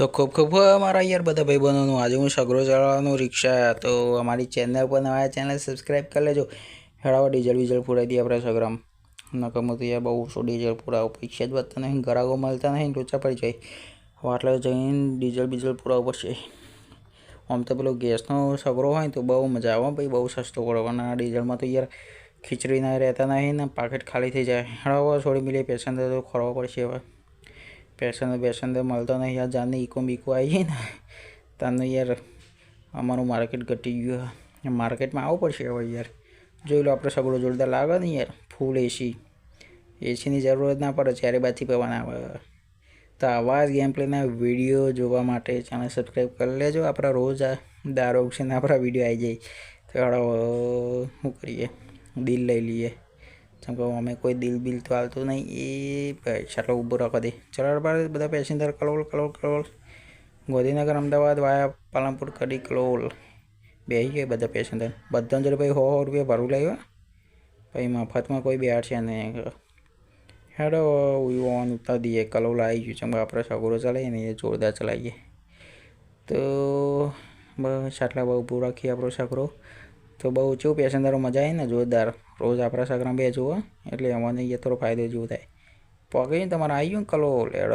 તો ખૂબ ખૂબ મારા યાર બધા ભાઈ બહેનોનું આજે હું સગરો ચલાવવાનું રિક્ષા, તો અમારી ચેનલ પર નવા ચેનલ સબસ્ક્રાઈબ કરી લેજો. હેડાવો ડીઝલ વીઝલ પુરાઈ દઈએ આપણે સગરામ. નકમ તો યાર બહુ ઓછું ડીઝલ પૂરાવો. પૈસા જ વધતા નહીં ગ્રાહકો મળતા નહીં લોચા પડી જાય. હવે આટલે જઈને ડીઝલ બીઝલ પૂરાવવું પડશે. આમ તો પેલો ગેસનો સગરો હોય તો બહુ મજા આવે ભાઈ, બહુ સસ્તો પડે. આ ડીઝલમાં તો યાર ખીચડી ના રહેતા નહીં ને પાકેટ ખાલી થઈ જાય. હેડાવો થોડી મિલી પેસેન્જર તો ખોરવા પડશે હવે. પેસેન્જર તો મળતો નહીં. યાર જાને ઇકો બીકો આવી ને. તારનું યાર અમારું માર્કેટ ઘટી ગયું. માર્કેટમાં આવવું પડશે હવે યાર. જોઈ લો, આપણે સગડો જોરદાર લાગે ને યાર. ફૂલ એસી એસીની જરૂરત ના પડે ચારે બાજુથી પવન આવે. તો આવા જ ગેમ પ્લેના વીડિયો જોવા માટે ચેનલ સબસ્ક્રાઈબ કરી લેજો. આપણા રોજ આ દારો ઉછીને આપણા વીડિયો આવી જાય. તો શું કરીએ? દિલ લઈ લઈએ. જેમ અમે કોઈ દિલ બિલ તો હાલતું નહીં, એ પૈસા તો ઊભો રાખવા દે. ચલાડ બાર બધા પેસેન્જર કલોલ કલોલ કલોલ. ગોધીનગર, અમદાવાદ, વાયા, પાલનપુર, કડી, કલોલ. બેસી ગયા બધા પેસેન્જર. બધાને જોડે ભાઈ સો સો રૂપિયા ભરવું લાગ્યો પછી મફતમાં કોઈ બેહાડ છે નહીં. હેડો ઓન ઉતાર દઈએ. કલોલ આવી ગયું છે. આપણે સગોરો ચલાવીએ ને એ જોરદાર ચલાવીએ. તો બસ આટલા બહુ ઊભું રાખીએ આપણો સગરો તો બહુ ઓછું પેસેન્જરો મજા આવે ને, જોરદાર. રોજ આપણા સગરામાં બે જુઓ એટલે અમને એ થોડો ફાયદો જેવું થાય. પગે તમારે આવી ગયું કલો લેડો